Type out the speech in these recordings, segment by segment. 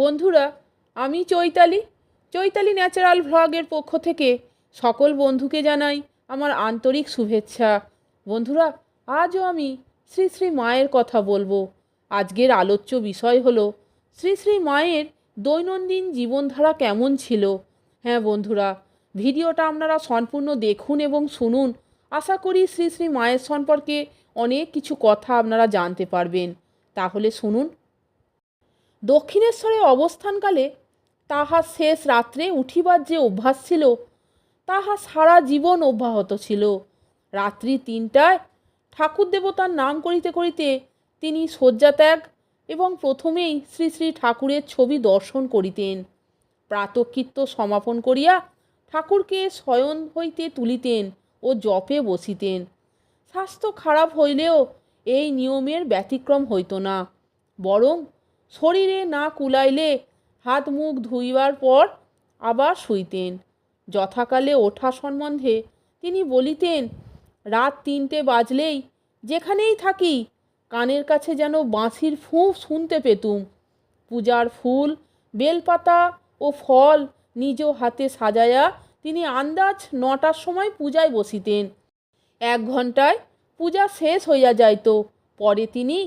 বন্ধুরা, আমি চৈতালি। চৈতালি ন্যাচারাল ভ্লগের পক্ষ থেকে সকল বন্ধুকে জানাই আমার আন্তরিক শুভেচ্ছা। বন্ধুরা, আজও আমি শ্রী শ্রী মায়ের কথা বলব। আজকের আলোচ্য বিষয় হলো, শ্রী শ্রী মায়ের দৈনন্দিন জীবনধারা কেমন ছিল? হ্যাঁ বন্ধুরা, ভিডিওটা আপনারা সম্পূর্ণ দেখুন এবং শুনুন। আশা করি শ্রী শ্রী মায়ের সম্পর্কে অনেক কিছু কথা আপনারা জানতে পারবেন। তাহলে শুনুন দক্ষিণেশ্বরে অবস্থানকালে তাহার শেষ রাত্রে উঠিবার যে অভ্যাস ছিল, তাহা সারা জীবন অব্যাহত ছিল। রাত্রি তিনটায় ঠাকুর দেবতার নাম করিতে করিতে তিনি শয্যাত্যাগ এবং প্রথমেই শ্রী শ্রী ঠাকুরের ছবি দর্শন করিতেন। প্রাতকৃত্য সমাপন করিয়া ঠাকুরকে শয়ন হইতে তুলিতেন ও জপে বসিতেন। স্বাস্থ্য খারাপ হইলেও এই নিয়মের ব্যতিক্রম হইত না। বরং শরীরে না কুলাইলে হাত মুখ ধুইবার পর আবার শুইতেন। যথাকালে ওঠা সম্বন্ধে তিনি বলিতেন, রাত তিনটে বাজলেই যেখানেই থাকি কানের কাছে যেন বাঁশির ফুঁ শুনতে পেতুম। পূজার ফুল, বেলপাতা ও ফল নিজ হাতে সাজায়া তিনি আন্দাজ নটার সময় পূজায় বসিতেন। এক ঘন্টায় পূজা শেষ হইয়া যাইত। পরে তিনি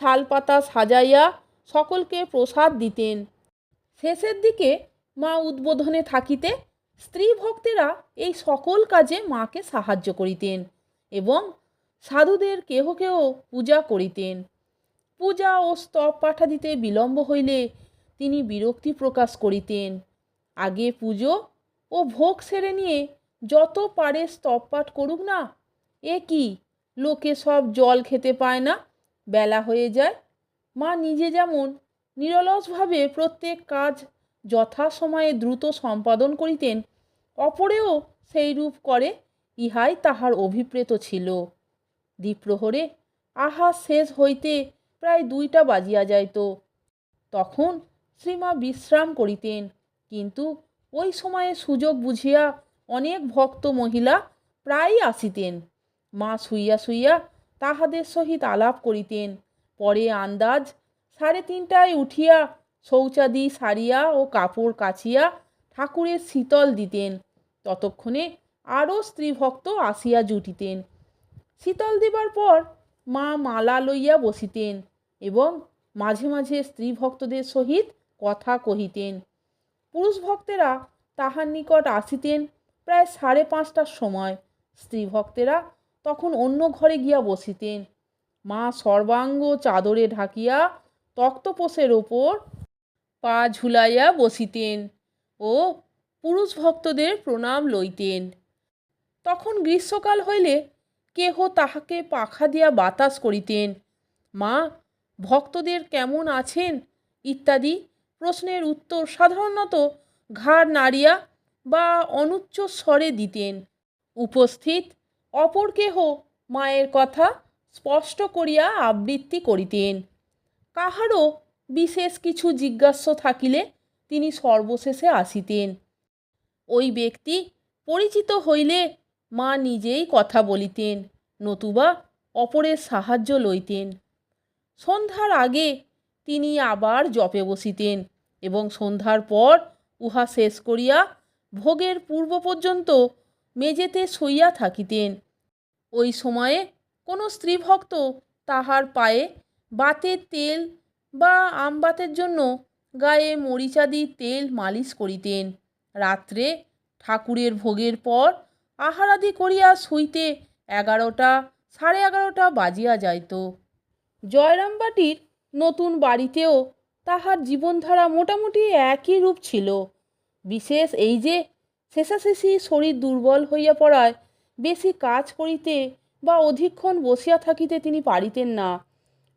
শালপাতা সাজাইয়া সকলকে প্রসাদ দিতেন। শেষের দিকে মা উদ্বোধনে থাকিতে স্ত্রী ভক্তেরা এই সকল কাজে মাকে সাহায্য করিতেন এবং সাধুদের কেহ কেহ পূজা করিতেন। পূজা ও স্তব পাঠা দিতে বিলম্ব হইলে তিনি বিরক্তি প্রকাশ করিতেন। আগে পুজো ও ভোগ সেরে নিয়ে যত পারে স্তব পাঠ করুক না, এ কি? লোকে সব জল খেতে পায় না, বেলা হয়ে যায় মা নিজে যেমন নিরলসভাবে প্রত্যেক কাজ যথাসময়ে দ্রুত সম্পাদন করিতেন, অপরেও সেই রূপ করে, ইহাই তাহার অভিপ্রেত ছিল। দ্বীপ্রহরে আহা শেষ হইতে প্রায় দুইটা বাজিয়া যাইত। তখন শ্রীমা বিশ্রাম করিতেন, কিন্তু ওই সময়ে সুযোগ বুঝিয়া অনেক ভক্ত মহিলা প্রায়ই আসিতেন। মা শুইয়া শুইয়া তাহাদের সহিত আলাপ করিতেন। পরে আন্দাজ। সাড়ে তিনটায় উঠিয়া শৌচাদি সারিয়া ও কাপড় কাচিয়া ঠাকুরের শীতল দিতেন। ততক্ষণে আরও স্ত্রীভক্ত আসিয়া জুটিতেন। শীতল দিবার পর মা মালা লইয়া বসিতেন এবং মাঝে মাঝে স্ত্রী ভক্তদের সহিত কথা কহিতেন। পুরুষ ভক্তেরা তাহার নিকট আসিতেন প্রায় সাড়ে পাঁচটার সময়। স্ত্রী ভক্তেরা তখন অন্য ঘরে গিয়া বসিতেন। মা সর্বাঙ্গ চাদরে ঢাকিয়া তক্তপোষের ওপর পা ঝুলাইয়া বসিতেন ও পুরুষ ভক্তদের প্রণাম লইতেন। তখন গ্রীষ্মকাল হইলে কেহ তাহাকে পাখা দিয়া বাতাস করিতেন, মা, ভক্তদের কেমন আছেন? ইত্যাদি প্রশ্নের উত্তর সাধারণত ঘাড় নাড়িয়া বা অনুচ্চ স্বরে দিতেন। উপস্থিত অপর কেহ মায়ের কথা স্পষ্ট করিয়া আবৃত্তি করিতেন। কাহারও বিশেষ কিছু জিজ্ঞাস্য থাকিলে তিনি সর্বশেষে আসিতেন। ওই ব্যক্তি পরিচিত হইলে মা নিজেই কথা বলিতেন, নতুবা অপরের সাহায্য লইতেন। সন্ধ্যার আগে তিনি আবার জপে বসিতেন এবং সন্ধ্যার পর উহা শেষ করিয়া ভোগের পূর্ব পর্যন্ত মেঝেতে শুইয়া থাকিতেন। ওই সময়ে কোনো স্ত্রীভক্ত তাহার পায়ে বাতের তেল বা আমবাতের জন্য গায়ে মরিচাদি তেল মালিশ করিতেন। রাত্রে ঠাকুরের ভোগের পর আহারাদি করিয়া শুইতে এগারোটা সাড়ে এগারোটা বাজিয়া যাইত। জয়রামবাটির নতুন বাড়িতেও তাহার জীবনধারা মোটামুটি একই রূপ ছিল। বিশেষ এই যে শেষাশেষি শরীর দুর্বল হইয়া পড়ায় বেশি কাজ করিতে বা অধিকক্ষণ বসিয়া থাকিতে তিনি পারিতেন না।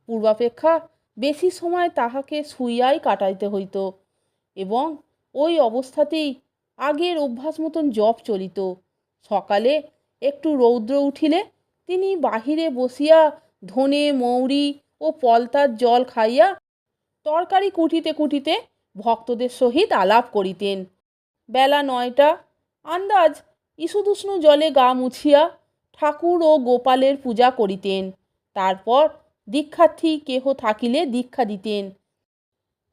পূর্বাপেক্ষা বেশি সময় তাহাকে শুইয়াই কাটাইতে হইত এবং ওই অবস্থাতেই আগের অভ্যাস মতন জপ চলিত। সকালে একটু রৌদ্র উঠিলে তিনি বাহিরে বসিয়া ধনে, মৌরি ও পলতার জল খাইয়া তরকারি কুটিতে কুটিতে ভক্তদের সহিত আলাপ করিতেন। বেলা নয়টা, আন্দাজ ইসুদুষ্ণু জলে গা মুছিয়া ঠাকুর ও গোপালের পূজা করিতেন। তারপর দীক্ষার্থী কেহ থাকিলে দীক্ষা দিতেন।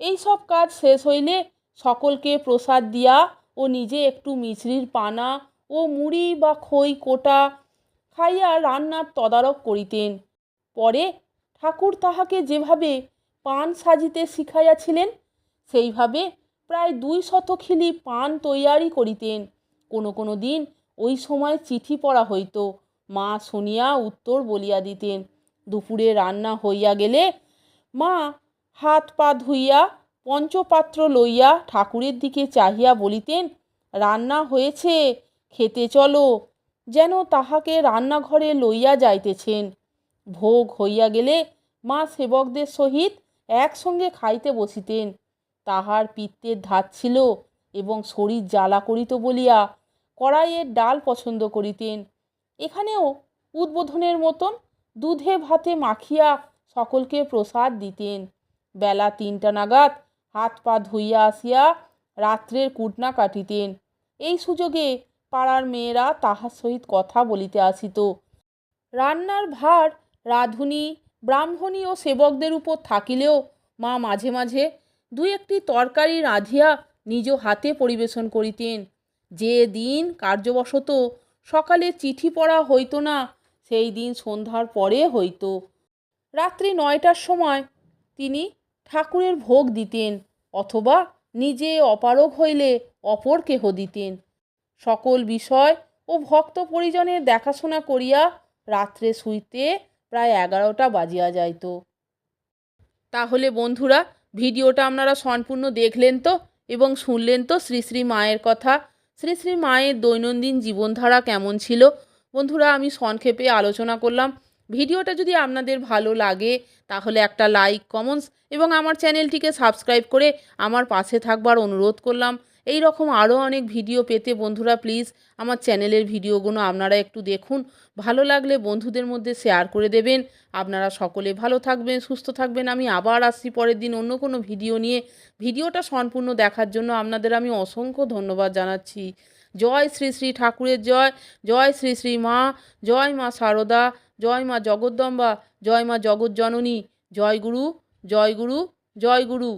এই সব কাজ শেষ হইলে সকলকে প্রসাদ দিয়া ও নিজে একটু মিছরির পানা ও মুড়ি বা খই কোটা খাইয়া রান্নার তদারক করিতেন। পরে ঠাকুর তাহাকে যেভাবে পান সাজিতে শিখাইয়াছিলেন, সেইভাবে প্রায় দুই শতখিলি পান তৈয়ারি করিতেন। কোনো কোনো দিন ওই সময় চিঠি পড়া হইতো। মা শুনিয়া উত্তর বলিয়া দিতেন, দুপুরে রান্না হইয়া গেলে? মা, হাত পা ধুইয়া, পঞ্চপাত্র লইয়া ঠাকুরের দিকে চাহিয়া বলিতেন, রান্না হয়েছে, খেতে চলো, যেন তাহাকে রান্নাঘরে লইয়া যাইতেছেন। ভোগ হইয়া গেলে মা সেবকদের সহিত একসঙ্গে খাইতে বসিতেন। তাহার পিত্তের ধাত ছিল এবং শরীর জ্বালা করিত বলিয়া কড়াইয়ের ডাল পছন্দ করিতেন। এখানেও উদ্বোধনের মতন দুধে ভাতে মাখিয়া সকলকে প্রসাদ দিতেন। বেলা তিনটা নাগাদ হাত পা ধুইয়া আসিয়া রাত্রের কুটনা কাটিতেন। এই সুযোগে পাড়ার মেয়েরা তাহার সহিত কথা বলিতে আসিত। রান্নার ভার রাঁধুনি, ব্রাহ্মণী ও সেবকদের উপর থাকিলেও মা মাঝে মাঝে দু একটি তরকারি রাঁধিয়া নিজ হাতে পরিবেশন করিতেন। যে দিন কার্যবশত সকালে চিঠি পড়া হইতো না, সেই দিন সন্ধ্যার পরে হইতো। রাত্রি নয়টার সময় তিনি ঠাকুরের ভোগ দিতেন অথবা নিজে অপারগ হইলে অপর কেহ দিতেন। সকল বিষয় ও ভক্ত পরিজনের দেখাশোনা করিয়া রাত্রে শুইতে প্রায় এগারোটা বাজিয়া যাইত। তাহলে বন্ধুরা, ভিডিওটা আপনারা সম্পূর্ণ দেখলেন তো এবং শুনলেন তো শ্রী শ্রী মায়ের কথা শ্রী শ্রী মায়ের দৈনন্দিন জীবনধারা কেমন ছিল? বন্ধুরা, আমি সংক্ষেপে আলোচনা করলাম। ভিডিওটা যদি আপনাদের ভালো লাগে, তাহলে একটা লাইক কমেন্টস এবং আমার চ্যানেলটিকে সাবস্ক্রাইব করে আমার পাশে থাকবার অনুরোধ করলাম। এই রকম আরও অনেক ভিডিও পেতে বন্ধুরা প্লিজ আমার চ্যানেলের ভিডিওগুলো আপনারা একটু দেখুন। ভালো লাগলে বন্ধুদের মধ্যে শেয়ার করে দেবেন। আপনারা সকলে ভালো থাকবেন, সুস্থ থাকবেন। আমি আবার আসছি পরের দিন অন্য কোনো ভিডিও নিয়ে। ভিডিওটা সম্পূর্ণ দেখার জন্য আপনাদের আমি অসংখ্য ধন্যবাদ জানাচ্ছি। জয় শ্রী শ্রী ঠাকুরের জয় জয় শ্রী শ্রী মা, জয় মা সারদা, জয় মা জগদ্দম্বা, জয় মা জগজ্জননী, জয় গুরু জয় গুরু জয় গুরু।